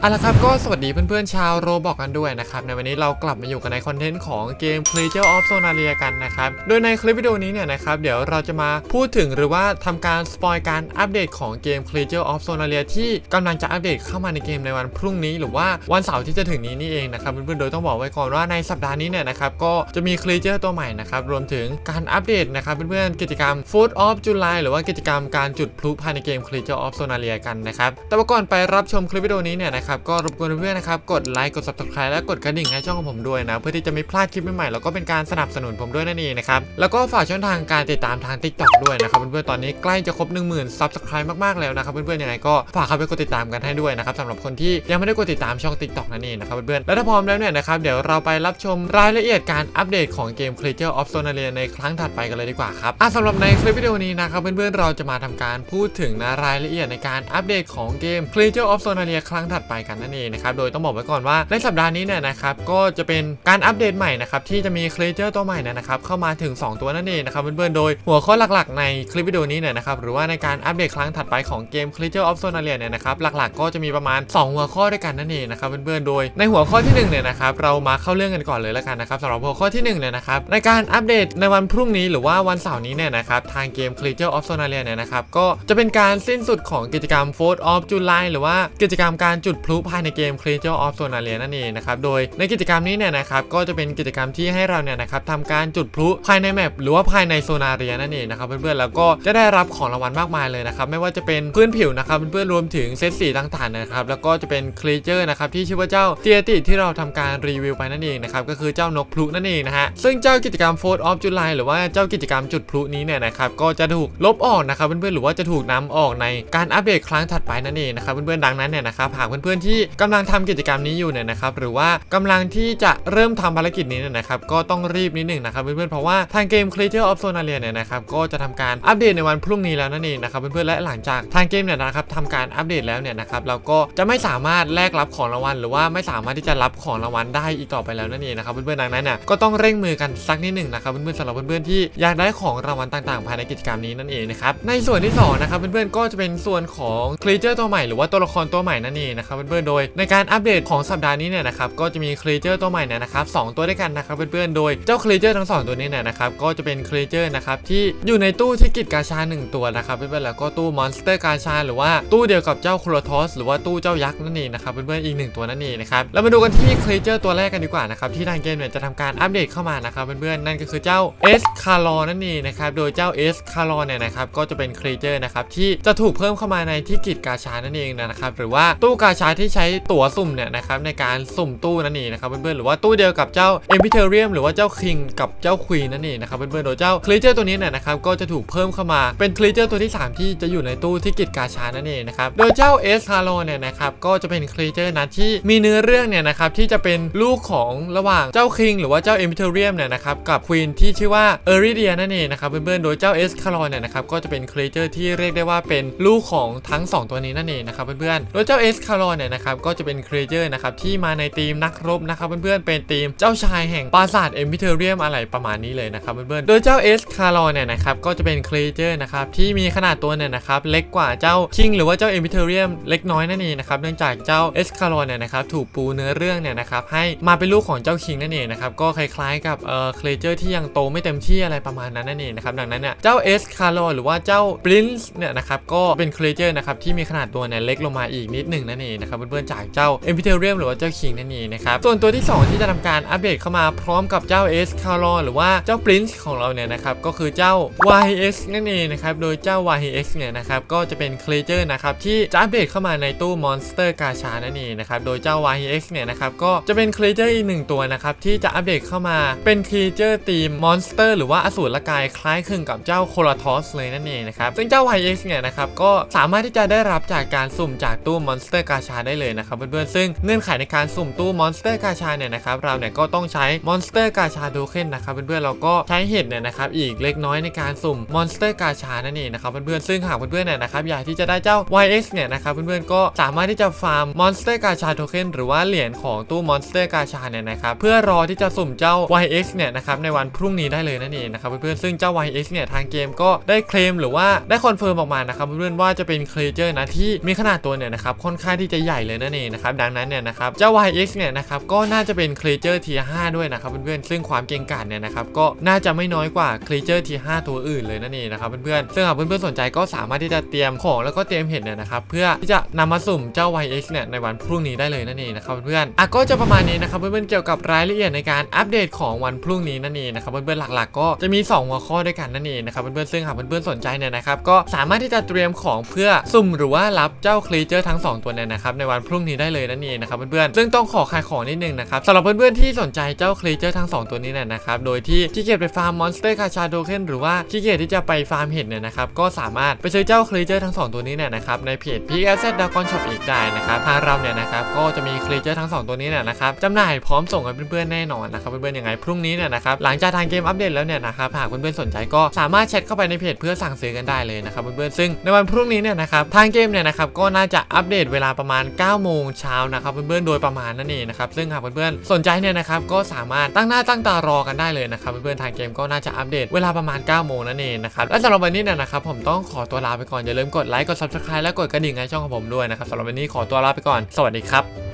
เอาละครับก็สวัสดีเพื่อนๆชาวโรบอกกันด้วยนะครับในวันนี้เรากลับมาอยู่กันในคอนเทนต์ของเกม Creature of Sonaria กันนะครับโดยในคลิปวิดีโอนี้เนี่ยนะครับเดี๋ยวเราจะมาพูดถึงหรือว่าทำการสปอยการอัปเดตของเกม Creature of Sonaria ที่กำลังจะอัปเดตเข้ามาในเกมในวันพรุ่งนี้ หรือว่าวันเสาร์ที่จะถึงนี้นี่เองนะครับเพื่อนๆโดยต้องบอกไว้ก่อนว่าในสัปดาห์นี้เนี่ยนะครับก็จะมี Creature ตัวใหม่นะครับรวมถึงการอัปเดตนะครับเพื่อนๆกิจกรรม Food of July หรือว่ากิจกรรมการจุดพลุภายในเกม Creature of Sonaria กันนะครับแต่ว่าก่อนไปรับชมคลิปวิดีโอนี้เนี่ยนะครับก็รบกวนเพื่อนๆนะครับกดไลค์กด subscribe และกดกระดิ่งให้ช่องของผมด้วยนะเพื่อที่จะไม่พลาดคลิปใหม่ๆแล้วก็เป็นการสนับสนุนผมด้วยนั่นเองนะครับแล้วก็ฝากช่องทางการติดตามทาง TikTok ด้วยนะครับเพื่อนๆตอนนี้ใกล้จะครบ 10,000 subscribe มากๆแล้วนะครับเพื่อนๆยังไงก็ฝากเข้าไปกดติดตามกันให้ด้วยนะครับสำหรับคนที่ยังไม่ได้กดติดตามช่อง TikTok นั่นเองนะครับเพื่อนๆแล้วถ้าพร้อมแล้วเนี่ยนะครับเดี๋ยวเราไปรับชมรายละเอียดการอัปเดตของเกม Creature of Sonaria ในครั้งถัดไปกันเลยดีกว่าครับอะสำหรับในคลิปวิดีโอนี้นะครับเพื่อนๆเราจะมาทำการพูดถึงนะรายละเอียดในการอัปเดตของเกม Creature of Sonaria ครั้งถัดไปกันนั่นเองนะครับโดยต้องบอกไว้ก่อนว่าในสัปดาห์นี้เนี่ยนะครับก็จะเป็นการอัปเดตใหม่นะครับที่จะมี Creature ตัวใหม่นยนะครับเข้ามาถึง 2 ตัวนั่นเองนะครับเพื่อนๆโดยหัวข้อหลักๆ ในคลิปวิดีโอนี้เนี่ยนะครับหรือว่าในการอัปเดตครั้งถัดไปของเกม Creature of Sonaria เนี่ยนะครับหลักๆ ก็จะมีประมาณ 2 หัวข้อด้วยกันนั่นเองนะครับเพื่อนๆโดยในหัวข้อที่1เนี่ยนะครับเรามาเข้าเรื่องกันก่อนเลยแล้วกันนะครับสำหรับหัวข้อที่1เนี่ยนะครับในการอัปเดตในวันพรุ่งนี้หรือว่าวันเสาร์นี้เนี่ยนะครับทางเกม Creature of Sonaria เนี่ยนะครับก็จะเป็นการสิ้นสุดของกิจกรรม Fourth of July หรือว่ากิจกรรมการจุดพพลุภายในเกม Creature of Sonaria นั่นเองนะครับ โดยในกิจกรรมนี้เนี่ยนะครับก็จะเป็นกิจกรรมที่ให้เราเนี่ยนะครับทำการจุดพลุภายในแมปหรือว่าภายในโซนาเรียนั่นเองนะครับเพื่อนๆแล้วก็จะได้รับของรางวัลมากมายเลยนะครับไม่ว่าจะเป็นพื้นผิวนะครับเพื่อนๆรวมถึงเซตสีต่างๆนะครับแล้วก็จะเป็นครีเจอร์นะครับที่ชื่อว่าเจ้าเตียติที่เราทำการรีวิวไปนั่นเองนะครับก็คือเจ้านกพลุนั่นเองนะฮะซึ่งเจ้ากิจกรรม Fourth of July หรือว่าเจ้ากิจกรรมจุดพลุนี้เนี่ยนะครับก็จะถูกลบออกนะครับเพื่อนๆหรือว่าจะถูกนำออกในการอัปเดตครั้งถัดไปนั่นเองนะครับเพื่อนๆดังนั้นเนี่ยนะครับหากเพื่อนๆที่กำลังทำกิจกรรมนี้อยู่เนี่ยนะครับหรือว่ากำลังที่จะเริ่มทำภารกิจนี้เนี่ยนะครับก็ต้องรีบนิดหนึ่งนะครับเพื่อนๆเพราะว่าทางเกม Creature of Sonaria เนี่ยนะครับก็จะทำการอัปเดตในวันพรุ่งนี้แล้วนั่นเองนะครับเพื่อนๆและหลังจากทางเกมเนี่ยนะครับทำการอัปเดตแล้วเนี่ยนะครับเราก็จะไม่สามารถแลกรับของรางวัลหรือว่าไม่สามารถที่จะรับของรางวัลได้อีกต่อไปแล้วนั่นเองนะครับเพื่อนๆดังนั้นเนี่ยก็ต้องเร่งมือกันสักนิดหนึ่งนะครับเพื่อนๆสำหรับเพื่อนๆที่อยากได้ของรางวัลต่างๆ ภายในกิจกรรมนี้นั่นเองนะครับในส่วนที่สองนะครับเพื่อนๆก็จะเป็นส่วนของ Creature ตัวใหม่หรือว่าตัวละครตัวใหม่นั่นเองนะครับเพื่อนๆโดย ในการอัปเดตของสัปดาห์นี้เนี่ยนะครับก็จะมี Creature ตัวใหม่เนี่ยนะครับสองตัวด้วยกันนะครับเพื่อนๆโดยเจ้า Creature ทั้งสองตัวนี้เนี่ยนะครับก็จะเป็น Creature นะครับที่อยู่ในตู้ที่กิจกาชาหนึ่งตัวนะครับเพื่อนๆแล้วก็ตู้ Monster กาชา หรือว่าตู้เดียวกับเจ้า c r o t o s หรือว่าตู้เจ้ายักษ์นั่นเองนะครับเพื่อนๆอีกหนึ่งตัวนั่นเองนะครับเรามาดูกันที่ Creature ตัวแรกกันดีกว่านะครับที่ทางเกมเนี่ยจะทำการอัปเดตเข้ามานะครับเพื่อนๆนั่นก็คือเจ้า S c a r o นั่นเองนะครับโดยเจ้า S c a r o เนี่ยนะครับก็จะเป็น Creature นะครับที่จะถูกเพิ่มเข้ามาในที่กิจกาชานั่นเองนะครับหรือว่าตู้กาชาที่ใช้ตั๋วสุ่มเนี่ยนะครับในการสุ่มตู้นั่นเองนะครับเพื่อนๆหรือว่าตู้เดียวกับเจ้า e m p i t e r i u m หรือว่าเจ้า King กับเจ้า Queen นั่นเองนะครับเพื่อนๆโดยเจ้า Creature ตัวนี้เนี่ยนะครับก็จะถูกเพิ่มเข้ามาเป็น Creature ตัวที่ 3 ที่จะอยู่ในตู้ที่กิจกาชานั่นเองนะครับโดยเจ้า S c a r o เนี่ยนะครับก็จะเป็น Creature นะที่มีเนื้อเรื่องเนี่ยนะครับที่จะเป็นลูกของระหว่างเจ้า King หรือว่าเจ้า e m p i t e r i u m เนี่ยนะครับกับ Queen ที่ชื่อว่า e r i d i a นั่นเองนะครับเพื่อนๆโดยเจ้า S c a r o เนี่ยนะครับก็จะเป็น Creature ที่เรียกได้ว่าเป็นลูกของทั้ง 2 ตัวนี้นั่นเองนะครับเพื่อนๆโดยเจ้า S c a r o เนี่ยนะครับก็จะเป็น Creature นะครับที่มาในทีมนักรบนะครับเพื่อนๆเป็นทีมเจ้าชายแห่งปราสาท e m p i t e r i u m อะไรประมาณนี้เลยนะครับเพื่อนๆโดยเจ้า S c a r o เนี่ยนะครับก็จะเป็น Creature นะครับที่มีขนาดตัวเนี่ยนะครับเล็กกว่าเจ้า King หรือว่าเจ้า e m p i t e r i u m เล็กน้อยนั่นเองนะครับเนื่องจากเจ้า S c a r o เนี่ยนะครับถูกปูเนื้อเรื่องเนี่ยนะครับให้มาเป็นลูกของเจ้า King นั่นเองนะครับก็คล้ายๆกับเอ่อ Creature ที่ยังโตไม่เต็มที่อะไรประมาณนั้นนั่นเองนะครับดังนั้นเนี่ยเจ้า S c a r o หรือว่าเจ้า Prince เนี่ยนะครับก็เป็น Creature นะครับที่มีขนาดตัวเนี่ยเล็กลงมาอีกนิดหนึ่งนั่นเองนะครับเพื่อนๆจากเจ้า e m p i t e r i u m หรือว่าเจ้า King นั่นเองนะครับส่วนตัวที่ 2 ที่จะทำการอัปเดตเข้ามาพร้อมกับเจ้า S c a r o หรือว่าเจ้า Prince ของเราเนี่ยนะครับก็คือเจ้า YX นั่นเองนะครับโดยเจ้า YX เนี่ยนะครับก็จะเป็น Creature นะครับที่จะอัปเดตเข้ามาในตู้ Monster กาชานั่นเองนะครับโดยเจ้า YX เนี่ยนะครับก็จะเป็น Creature อีกหนึ่งตัวนะครับที่จะอัปเดตเข้ามาเป็น Creature ทีม Monster หรือว่าอสูรละกายคล้ายคลึงกับเจ้า c o l a t o s เลยนั่นเองนะครับซึ่งเจ้า YX เนี่ยนะครับก็สามารถที่จะได้รับจากการสุ่มจากตู้ Monster กาชาได้เลยนะครับเพื่อนๆซึ่งเงื่อนไขในการสุ่มตู้มอนสเตอร์กาชาเนี่ยนะครับเราเนี่ยก็ต้องใช้มอนสเตอร์กาชาโทเค็นนะครับเพื่อนๆเราก็ใช้เห็ดเนี่ยนะครับอีกเล็กน้อยในการสุ่มมอนสเตอร์กาชานั่นเองนะครับเพื่อนๆซึ่งหากเพื่อนๆเนี่ยนะครับอยากที่จะได้เจ้า YX เนี่ยนะครับเพื่อนๆก็สามารถที่จะฟาร์มมอนสเตอร์กาชาโทเค็นหรือว่าเหรียญของตู้มอนสเตอร์กาชาเนี่ยนะครับเพื่อรอที่จะสุ่มเจ้า YX เนี่ยนะครับในวันพรุ่งนี้ได้เลยนั่นเองนะครับเพื่อนๆซึ่งเจ้า YX เนี่ยทางเกมก็ได้เคลมหรือว่าได้คอนเฟิร์มออกมานะครับเพื่อนๆว่าจะเป็นครีเจอร์นะที่มีขนาดตัวเนี่ยนะครับค่อนข้างที่จะใหญ่เลยนั่นเองนะครับดังนั้นเนี่ยนะครับเจ้า YX เนี่ยนะครับก็น่าจะเป็นครีเจอร์ที5ด้วยนะครับเพื่อนๆซึ่งความเก่งกาจเนี่ยนะครับก็น่าจะไม่น้อยกว่าครีเจอร์ที5ตัวอื่นเลยนั่นเองนะครับเพื่อนๆซึ่งหากเพื่อนๆสนใจก็สามารถที่จะเตรียมของแล้วก็เตรียมเห็ดเนี่ยนะครับเพื่อที่จะนำมาสุ่มเจ้า YX เนี่ยในวันพรุ่งนี้ได้เลยนั่นเองนะครับเพื่อนๆอะก็จะประมาณนี้นะครับเพื่อนๆเกี่ยวกับรายละเอียดในการอัปเดตของวันพรุ่งนี้นั่นเองนะครับเพื่อนๆหลักๆ ก็จะมี 2 หัวข้อด้วยกันนั่นเองนะครับเพื่อนๆซึ่งหากเพื่อนๆสนใจเนี่ยนะครับก็สามารถที่จะเตรียมของเพื่อสุ่มหรือว่ารับเจ้าครีเจอร์ทั้ง 2 ตัวเนี่ยนะครับในวันพรุ่งนี้ได้เลยนั่นเองนะครับเพื่อนๆซึ่งต้องขอขายของนิดนึงนะครับสำหรับเพื่อนๆที่สนใจเจ้าครีเจอร์ทั้ง 2 ตัวนี้เนี่ยนะครับโดยที่ขี้เกียจไปฟาร์มมอนสเตอร์คาชาโดเคนหรือว่าขี้เกียจที่จะไปฟาร์มเห็ดเนี่ยนะครับก็สามารถไปซื้อเจ้าครีเจอร์ทั้ง 2 ตัวนี้เนี่ยนะครับในเพจ p s z Dragon Shop อีกได้นะครับทางเราเนี่ยนะครับก็จะมีครีเจอร์ทั้ง 2 ตัวนี้เนี่ยนะครับจำหน่ายพร้อมส่งให้เพื่อนๆแน่นอนนะครับเพื่อนๆยังไงพรุ่งนี้เนี่ยนะครับหลังจากทางเกมอัปเดตแล้วเนี่ยนะครับหากเพื่อนๆสนใจก็สามารถแชทเข้าไปในเพจเพื่อสั่งซื้อกันได้เลยนะครับเพื่อนๆซึ่งในวันพรุ่งนี้เนี่ยนะครับทางเกมเนี่ยนะครับก็น่าจะอัปเดตเวลาประมาณ9โมงเช้านะครับเพื่อนๆโดยประมาณนั่นเองนะครับซึ่งหากเพื่อนๆสนใจเนี่ยนะครับก็สามารถตั้งหน้าตั้งตารอกันได้เลยนะครับเพื่อนๆทางเกมก็น่าจะอัปเดตเวลาประมาณ 9 โมงนั่นเองนะครับและสำหรับวันนี้เนี่ยนะครับผมต้องขอตัวลาไปก่อนอย่าลืมกดไลค์กด subscribe และกดกระดิ่งให้ช่องของผมด้วยนะครับสำหรับวันนี้ขอตัวลาไปก่อนสวัสดีครับ